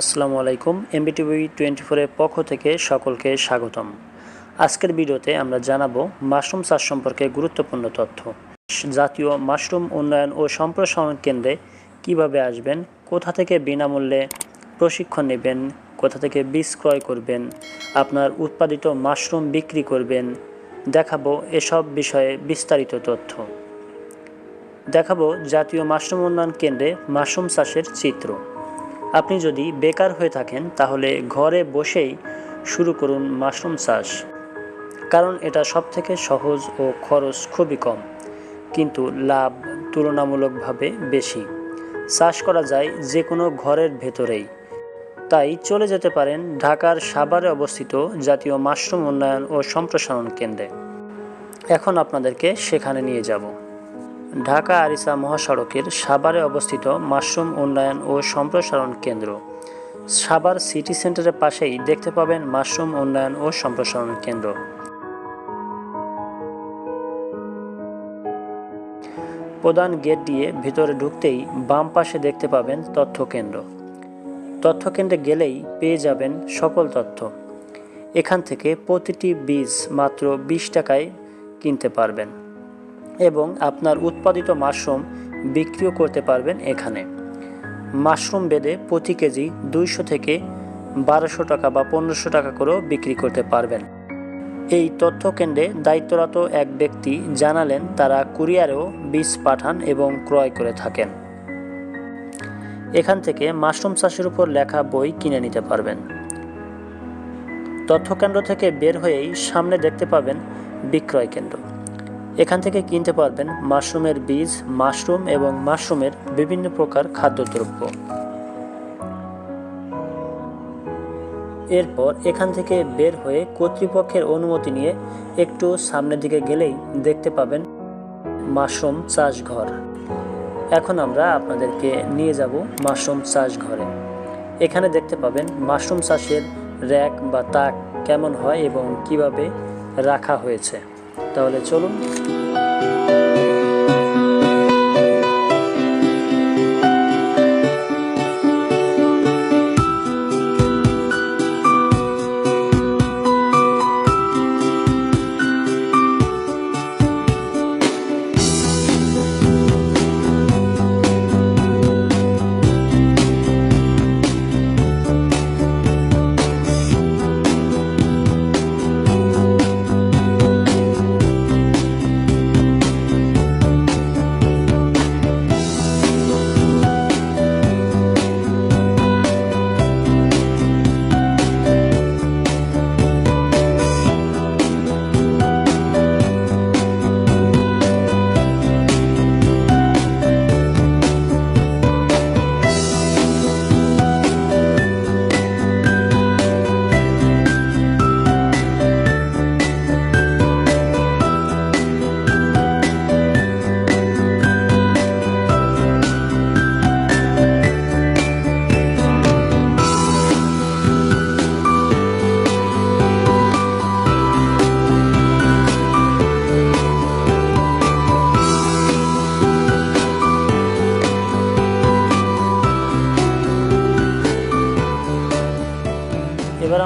আসসালামু আলাইকুম এমবিটিভি টোয়েন্টি ফোরের পক্ষ থেকে সকলকে স্বাগতম। আজকের ভিডিওতে আমরা জানাব মাশরুম চাষ সম্পর্কে গুরুত্বপূর্ণ তথ্য। জাতীয় মাশরুম উন্নয়ন ও সম্প্রসারণ কেন্দ্রে কীভাবে আসবেন, কোথা থেকে বিনামূল্যে প্রশিক্ষণ নেবেন, কোথা থেকে বীজ ক্রয় করবেন, আপনার উৎপাদিত মাশরুম বিক্রি করবেন, দেখাবো এসব বিষয়ে বিস্তারিত তথ্য। দেখাবো জাতীয় মাশরুম উন্নয়ন কেন্দ্রে মাশরুম চাষের চিত্র। আপনি যদি বেকার হয়ে থাকেন, তাহলে ঘরে বসেই শুরু করুন মাশরুম চাষ। কারণ এটা সবথেকে সহজ ও খরচ খুবই কম, কিন্তু লাভ তুলনামূলকভাবে বেশি। চাষ করা যায় যে কোনো ঘরের ভেতরেই। তাই চলে যেতে পারেন ঢাকার সাভারে অবস্থিত জাতীয় মাশরুম উন্নয়ন ও সম্প্রসারণ কেন্দ্রে। এখন আপনাদেরকে সেখানে নিয়ে যাব। ঢাকা আরিসা মহাসড়কের সাভারে অবস্থিত মাশরুম উন্নয়ন ও সম্প্রসারণ কেন্দ্র। সাভার সিটি সেন্টারের পাশেই দেখতে পাবেন মাশরুম উন্নয়ন ও সম্প্রসারণ কেন্দ্র। প্রধান গেট দিয়ে ভিতরে ঢুকতেই বাম পাশে দেখতে পাবেন তথ্য কেন্দ্র। তথ্য কেন্দ্রে গেলেই পেয়ে যাবেন সকল তথ্য। এখান থেকে প্রতিটি বীজ মাত্র বিশ টাকায় কিনতে পারবেন। এবং আপনার উৎপাদিত মাশরুম বিক্রিও করতে পারবেন এখানে। মাশরুম বেদে প্রতি কেজি দুইশো থেকে বারোশো টাকা বা পনেরোশো টাকা করেও বিক্রি করতে পারবেন। এই তথ্য কেন্দ্রে দায়িত্বরত এক ব্যক্তি জানালেন, তারা কুরিয়ারেও বীজ পাঠান এবং ক্রয় করে থাকেন। এখান থেকে মাশরুম চাষের উপর লেখা বই কিনে নিতে পারবেন। তথ্যকেন্দ্র থেকে বের হয়েই সামনে দেখতে পাবেন বিক্রয় কেন্দ্র। এখান থেকে কিনতে পারবেন মাশরুমের বীজ, মাশরুম এবং মাশরুমের বিভিন্ন প্রকার খাদ্যদ্রব্য। এরপর এখান থেকে বের হয়ে কর্তৃপক্ষের অনুমতি নিয়ে একটু সামনের দিকে গেলেই দেখতে পাবেন মাশরুম চাষঘর। এখন আমরা আপনাদেরকে নিয়ে যাব মাশরুম চাষ ঘরে এখানে দেখতে পাবেন মাশরুম চাষের র্যাক বা তাক কেমন হয় এবং কীভাবে রাখা হয়েছে। তাহলে চলুন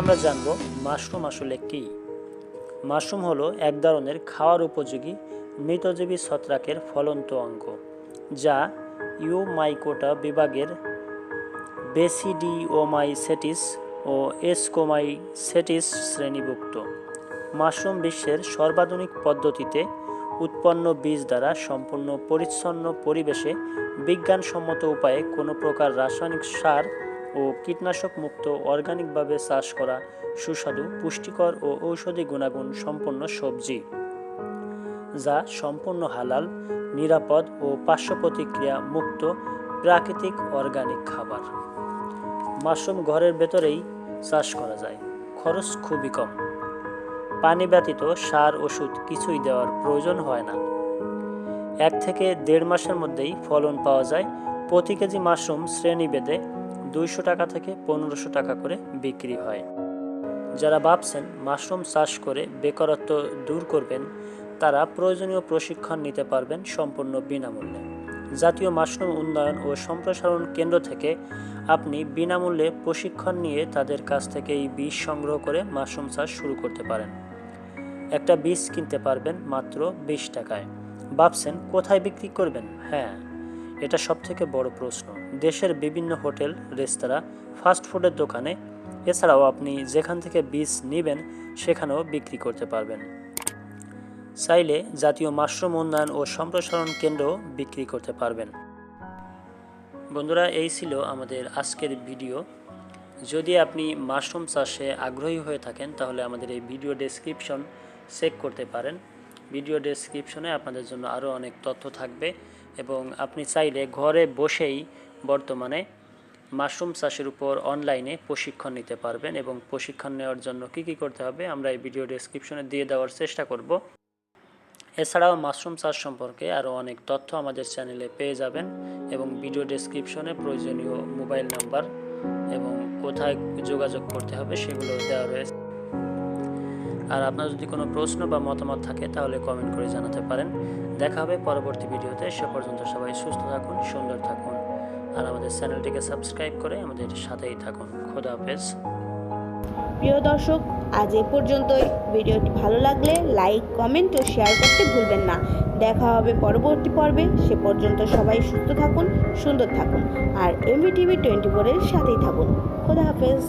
আমরা জানব মাশরুম আসলে কি। মাশরুম হলো এক ধরনের খাওয়ার উপযোগী মৃতজীবী ছত্রাকের ফলন্ত অঙ্গ, যা ইউমাইকোটা বিভাগের বেসিডিওমাইসেটিস ও এসকোমাইসেটিস শ্রেণীভুক্ত। মাশরুম বিশ্বের সর্বাধুনিক পদ্ধতিতে উৎপন্ন বীজ দ্বারা সম্পূর্ণ পরিচ্ছন্ন পরিবেশে বিজ্ঞানসম্মত উপায়ে কোনো প্রকার রাসায়নিক সার ও কীটনাশক মুক্ত অর্গানিকভাবে চাষ করা সুস্বাদু, পুষ্টিকর ও ঔষধি গুণাগুণ সম্পন্ন সবজি, যা সম্পূর্ণ হালাল, নিরাপদ ও পার্শ্ব প্রতিক্রিয়া মুক্ত প্রাকৃতিক অর্গানিক খাবার। মাশরুম ঘরের ভেতরেই চাষ করা যায়। খরচ খুবই কম। পানি ব্যতীত সার, ওষুধ কিছুই দেওয়ার প্রয়োজন হয় না। এক থেকে দেড় মাসের মধ্যেই ফলন পাওয়া যায়। প্রতি কেজি মাশরুম শ্রেণীভেদে দুইশো টাকা থেকে পনেরোশো টাকা করে বিক্রি হয়। যারা ভাবছেন মাশরুম চাষ করে বেকারত্ব দূর করবেন, তারা প্রয়োজনীয় প্রশিক্ষণ নিতে পারবেন সম্পূর্ণ বিনামূল্যে। জাতীয় মাশরুম উন্নয়ন ও সম্প্রসারণ কেন্দ্র থেকে আপনি বিনামূল্যে প্রশিক্ষণ নিয়ে তাদের কাছ থেকে এই বীজ সংগ্রহ করে মাশরুম চাষ শুরু করতে পারেন। একটা বীজ কিনতে পারবেন মাত্র বিশ টাকায়। ভাবছেন কোথায় বিক্রি করবেন? হ্যাঁ এটা সবথেকে বড় প্রশ্ন। দেশের বিভিন্ন হোটেল, রেস্তোরাঁ ফাস্টফুডের দোকানে, এছাড়াও আপনি যেখান থেকে বীজ নেবেন, সেখানেও বিক্রি করতে পারবেন। চাইলে জাতীয় মাশরুম উন্নয়ন ও সম্প্রসারণ কেন্দ্র বিক্রি করতে পারবেন। বন্ধুরা, এই ছিল আমাদের আজকের ভিডিও। যদি আপনি মাশরুম চাষে আগ্রহী হয়ে থাকেন, তাহলে আমাদের এই ভিডিও ডেসক্রিপশন চেক করতে পারেন। ভিডিও ডেসক্রিপশনে আপনাদের জন্য আরও অনেক তথ্য থাকবে। এবং আপনি চাইলে ঘরে বসেই বর্তমানে মাশরুম চাষের উপর অনলাইনে প্রশিক্ষণ নিতে পারবেন এবং প্রশিক্ষণ নেওয়ার জন্য কী কী করতে হবে আমরা এই ভিডিও ডেসক্রিপশনে দিয়ে দেওয়ার চেষ্টা করব। এছাড়াও মাশরুম চাষ সম্পর্কে আরও অনেক তথ্য আমাদের চ্যানেলে পেয়ে যাবেন এবং ভিডিও ডেসক্রিপশনে প্রয়োজনীয় মোবাইল নাম্বার এবং কোথায় যোগাযোগ করতে হবে সেগুলো দেওয়া রয়েছে। আর আপনার যদি কোনো প্রশ্ন বা মতামত থাকে, তাহলে কমেন্ট করে জানাতে পারেন। দেখা হবে পরবর্তী ভিডিওতে। সে পর্যন্ত সবাই সুস্থ থাকুন, সুন্দর থাকুন। আর আমাদের চ্যানেলটিকে সাবস্ক্রাইব করে আমাদের সাথেই থাকুন। খোদা হাফেজ। প্রিয় দর্শক, আজ এ পর্যন্তই। ভিডিওটি ভালো লাগলে লাইক কমেন্ট ও শেয়ার করতে ভুলবেন না। দেখা হবে পরবর্তী পর্বে। সে পর্যন্ত সবাই সুস্থ থাকুন, সুন্দর থাকুন। আর এমবি টিভি টোয়েন্টি ফোরের সাথেই থাকুন। খোদা হাফেজ।